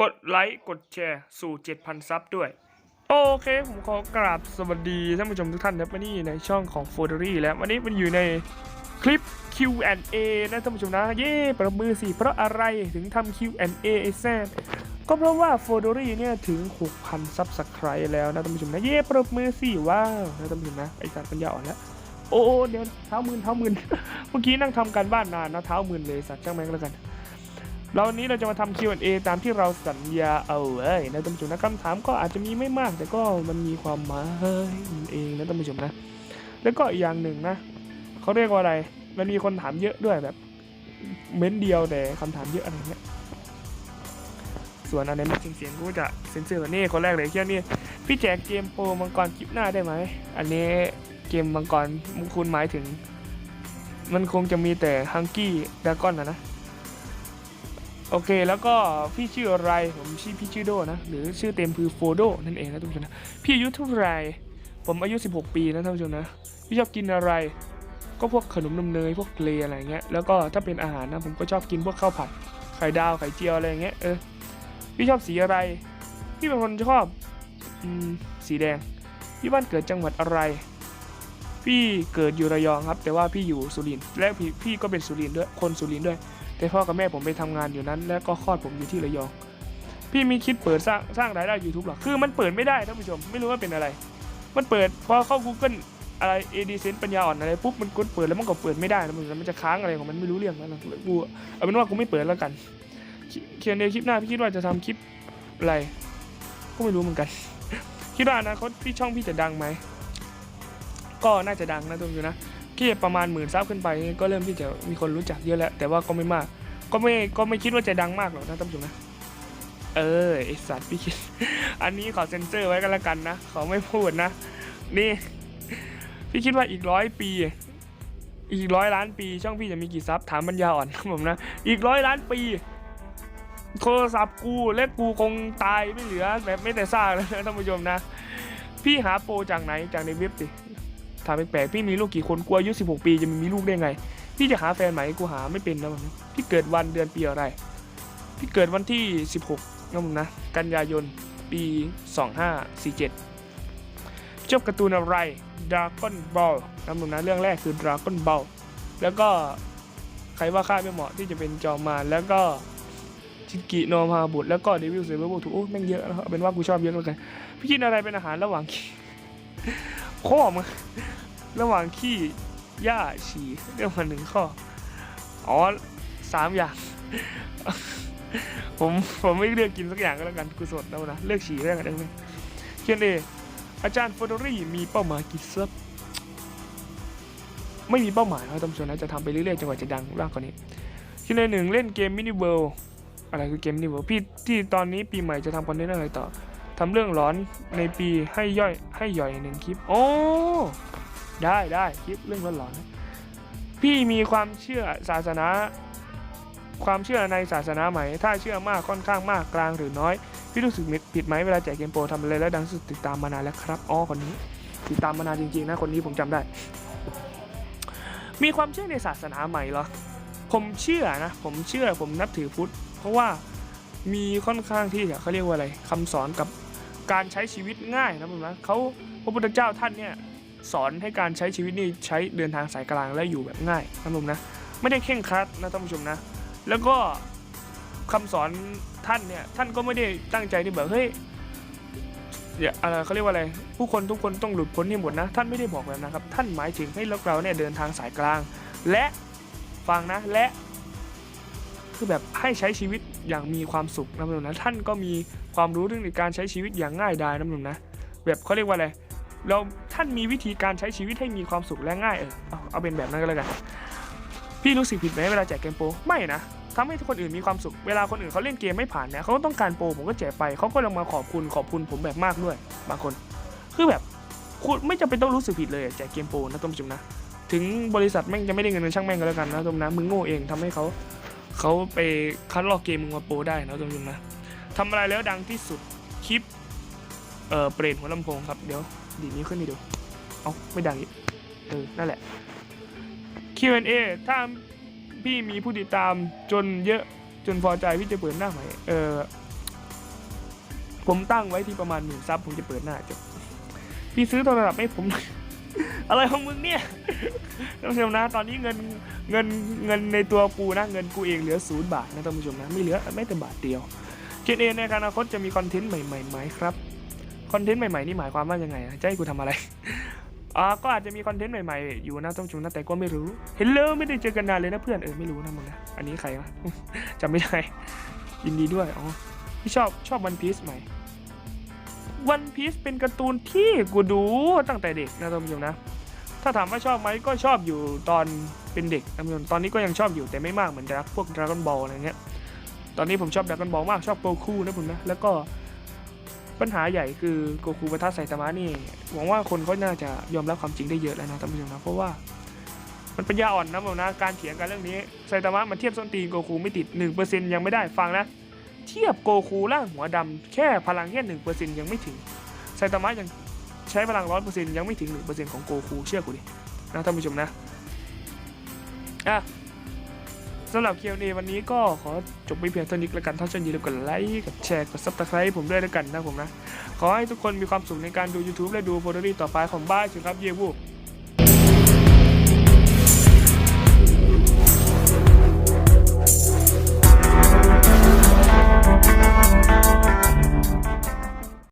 กดไลค์กดแชร์สู่ 7,000 ซับด้วย โอเค ผมขอกราบสวัสดีท่านผู้ชมทุกท่านนะวันนี้ในช่องของ f o r d e r y แล้ววันนี้มันอยู่ในคลิป Q&A นะท่านผู้ชมนะ เย้ประมือสิ เพราะอะไรถึงทำ Q&A ไอ้แซดก็เพราะว่า f o r d e r y เนี่ยถึง 6,000 ซับสไครต์แล้วนะท่านผู้ชมนะ เย้ประมือสิว้าวนะท่านผู้ชมนะไอ้สัตว์ปัญญาอ่อนแล้วโอ้โอ้เดี๋ยวเท้ามืนเท้ามืนเมื่อกี้นั่งทำการบ้านนานนะเท้ามืนเลยสัตว์ช่างแม่งแล้วกัน เราวันนี้เราจะมาทำ Q&A ตามที่เราสัญญาเอาไว้นะท่านผู้ชมนะคำถามก็อาจจะมีไม่มาก แต่ก็มันมีความหมายมันเองนะท่านผู้ชมนะ แล้วก็อีกอย่างหนึ่งนะเขาเรียกว่าอะไร มันมีคนถามเยอะด้วยแบบเม้นเดียวแต่คำถามเยอะอะไรเงี้ยส่วนอันไหนไม่จริงเสียงกูจะเซ็นเซอร์นี่คนแรกเลยเที่ยนี่พี่แจกเกมโปรมังกรคลิปหน้าได้ไหมอันนี้เกมมังกรคุณหมายถึง มันคงจะมีแต่ฮังกี้ดากอนนะนะ โอเค แล้วก็พี่ชื่ออะไรผมชื่อพี่ชื่อโดนะ หรือชื่อเต็มคือโฟโดนั่นเองนะท่านนะพี่อายุเท่าไหรผมอายุ 16 ปีนะท่านผู้ชมนะพี่ชอบกินอะไร ก็พวกขนมนมเนยพวกเพลอะไรเงี้ยแล้วก็ถ้าเป็นอาหารนะผมก็ชอบกินพวกข้าวผัดไข่ดาวไข่เจียวอะไรเงี้ยเออพี่ชอบสีอะไร พี่เป็นคนชอบอืมสีแดง พี่บ้านเกิดจังหวัดอะไร พี่เกิดอยู่ระยองครับ แต่ว่าพี่อยู่สุรินทร์และพี่พี่ก็เป็นสุรินทร์ด้วยคนสุรินทร์ด้วย แต่พ่อกับแม่ผมไปทำงานอยู่นั้น แล้วก็คลอดผมอยู่ที่ระยอง พี่มีคิดเปิดสร้างสร้างรายได้ YouTube หรอ คือมันเปิดไม่ได้ท่านผู้ชม ไม่รู้ว่าเป็นอะไร มันเปิดพอเข้า Google อะไร AD Sense ปัญญาอ่อนอะไรปุ๊บมันกดเปิดแล้วมันก็เปิดไม่ได้นะมันมันจะค้างอะไรของมันไม่รู้เรื่องแล้วนะกูเอาเป็นว่ากูไม่เปิดแล้วกัน เขียนในคลิปหน้าพี่คิดว่าจะทำคลิปอะไรก็ไม่รู้เหมือนกัน คิดว่าอนาคตพี่ช่องพี่จะดังไหมก็น่าจะดังนะทุกคนนะ ที่ประมาณหมื่นซับขึ้นไปก็เริ่มที่จะมีคนรู้จักเยอะแล้ว แต่ว่าก็ไม่มาก ก็ไม่ก็ไม่คิดว่าจะดังมากหรอกนะท่านผู้ชมนะเออไอสัตว์พี่คิด อันนี้ขอเซ็นเซอร์ไว้กันละกันนะขอไม่พูดนะ นี่ พี่คิดว่าอีกร้อยปี อีกร้อยล้านปี ช่องพี่จะมีกี่ซับถามปัญญาอ่อนครับผมนะ อีกร้อยล้านปี โทรศัพท์กูและกูคงตายไม่เหลือแบบไม่แต่ซากเลยนะท่านผู้ชมนะ พี่หาโปรจากไหนจากในเว็บสิ ถามแปลกๆพี่มีลูกกี่คนกูอายุ16ปีจะมีลูกได้ไง พี่จะหาแฟนใหม่กูหาไม่เป็นนะมึงพี่เกิดวันเดือนปีอะไร พี่เกิดวันที่16นะมึงนะ กันยายนปี2547ชอบการ์ตูนอะไร Dragon Ball นะมึงนะเรื่องแรกคือ Dragon Ball แล้วก็ใครว่าข้าไม่เหมาะที่จะเป็นจอมมารแล้วก็ชิกิโนมาบุตรแล้วก็เดวิลเซเวอร์ถูกโอ้แม่งเยอะแล้วเอาเป็นว่ากูชอบเยอะแล้วกันพี่กินอะไรเป็นอาหารระหว่าง ข้อมึงระหว่างขี้หญ้าฉี่เรื่องมาหนึ่งข้อ อ๋อสามอย่าง ผมผมไม่เลือกกินสักอย่างก็แล้วกันกูสดแล้วนะ เลือกฉี่เรื่องอะไรได้ไหมเขียนเออาจารย์โฟโดรี่มีเป้าหมายกี่ซับไม่มีเป้าหมายนะท่านผู้ชมนะจะทำไปเรื่อยๆจนกว่าจะดังมากกว่านี้เขียนเอหนึ่งเล่นเกมมินิเวิลอะไรคือเกมมินิเวิลพี่ที่ตอนนี้ปีใหม่จะทำคอนเทนต์อะไรต่อ ทำเรื่องร้อนในปีให้ย่อยให้ย่อยหนึ่งคลิป โอ้ ได้ได้คลิปเรื่องร้อนร้อนๆพี่มีความเชื่อศาสนา ความเชื่อในศาสนาไหม ถ้าเชื่อมากค่อนข้างมากกลางหรือน้อย พี่รู้สึกผิดไหมเวลาแจกเกมโปรทำอะไรแล้วดังสุดติดตามมานานแล้วครับอ๋อคนนี้ ติดตามมานานจริงๆนะคนนี้ผมจำได้ มีความเชื่อในศาสนาใหม่เหรอผมเชื่อนะผมเชื่อผมนับถือพุทธ เพราะว่ามีค่อนข้างที่จะเขาเรียกว่าอะไรคำสอนกับ การใช้ชีวิตง่ายนะผมนะเขาพระพุทธเจ้าท่านเนี่ยสอนให้การใช้ชีวิตนี่ใช้เดินทางสายกลางและอยู่แบบง่ายนะผมนะไม่ได้เข่งครัดนะท่านผู้ชมนะ แล้วก็คำสอนท่านเนี่ยท่านก็ไม่ได้ตั้งใจที่แบบเฮ้ยอย่าอะไรเขาเรียกว่าอะไร ผู้คนทุกคนต้องหลุดพ้นให้หมดนะ ท่านไม่ได้บอกแบบนะครับ ท่านหมายถึงให้เราเนี่ยเดินทางสายกลาง และฟังนะและ คือแบบให้ใช้ชีวิต อย่างมีความสุขนะมึงนะท่านก็มีความรู้เรื่องในการใช้ชีวิตอย่างง่ายดายนะมึงนะแบบเขาเรียกว่าอะไรเราท่านมีวิธีการใช้ชีวิตให้มีความสุขและง่ายเออเอาเอาเป็นแบบนั้นก็แล้วกันพี่รู้สึกผิดไหมเวลาแจกเกมโปรไม่นะทำให้ทุกคนอื่นมีความสุข เวลาคนอื่นเขาเล่นเกมไม่ผ่านเนี่ยเขาก็ต้องการโปรผมก็แจกไปเขาก็ลงมาขอบคุณขอบคุณผมแบบมากด้วย บางคน คือแบบคุณไม่จำเป็นต้องรู้สึกผิดเลยแจกเกมโปรนะต้มจุมนะ ถึงบริษัทแม่งจะไม่ได้เงินช่างแม่งก็แล้วกันนะต้มนะมึงโง่เองทำให้เขา เขาไปคัดลอกเกมมึงมาโปได้นะทุกคนนะทำอะไรแล้วดังที่สุดคลิปเอ่อเปรตหัวลำโพงครับเดี๋ยวดีนี้ขึ้นให้ดูเอาไม่ดังอีกเออนั่นแหละ Q&A ถ้าพี่มีผู้ติดตามจนเยอะจนพอใจพี่จะเปิดหน้าใหม่เออผมตั้งไว้ที่ประมาณหมื่นซับผมจะเปิดหน้าจบพี่ซื้อโทรศัพท์ให้ผมหน่อย อะไรของมึงเนี่ยท่านผู้ชมนะ ตอนนี้เงินเงินเงินในตัวกูนะ เงินกูเองเหลือศูนย์บาทนะท่านผู้ชมนะ ไม่เหลือไม่แต่บาทเดียวเจนเอในอนาคตจะมีคอนเทนต์ใหม่ๆไหมครับคอนเทนต์ใหม่ๆนี่หมายความว่ายังไงอะจะให้กูทำอะไรอ่าก็อาจจะมีคอนเทนต์ใหม่ๆ อยู่นะท่านผู้ชมนะแต่ก็ไม่รู้เห็นเลยไม่ได้เจอกันนานเลยนะเพื่อนเออไม่รู้นะมึงนะอันนี้ใครวะจำไม่ได้ยินดีด้วยอ๋อพี่ชอบชอบวันพีซไหม วันพีซเป็นการ์ตูนที่กูดูตั้งแต่เด็กนะท่านผู้ชมนะ ถ้าถามว่าชอบไหมก็ชอบอยู่ตอนเป็นเด็กท่านผู้ชมตอนนี้ก็ยังชอบอยู่แต่ไม่มากเหมือนดราพวกดราก้อนบอลอะไรเงี้ย ตอนนี้ผมชอบดราก้อนบอลมากชอบโกคูนะผมนะ แล้วก็ปัญหาใหญ่คือโกคูปะทะไซตามะนี่หวังว่าคนเขาน่าจะยอมรับความจริงได้เยอะแล้วนะท่านผู้ชมนะเพราะว่ามันปัญญาอ่อนนะผมนะการเถียงกันเรื่องนี้ไซตามะมันเทียบส้นตีนโกคูไม่ติด1%ยังไม่ได้ฟังนะ เทียบโกคูร่างหัวดำแค่พลังแค่หนึ่งเปอร์เซ็นต์ยังไม่ถึงไซตามะยังใช้พลังร้อยเปอร์เซ็นต์ยังไม่ถึงหนึ่งเปอร์เซ็นต์ของโกคูเชื่อกูดินะท่านผู้ชมนะอะสำหรับเคียวเนวันนี้ก็ขอจบไปเพียงเท่านี้แล้วกันถ้าชอบอย่าลืมกดไลค์กดแชร์กดซับสไครต์ผมด้วยแล้วกันนะผมนะ ขอให้ทุกคนมีความสุขในการดู YouTube และดูโฟลเดอรี่ต่อไปของบ้านสิครับเยวู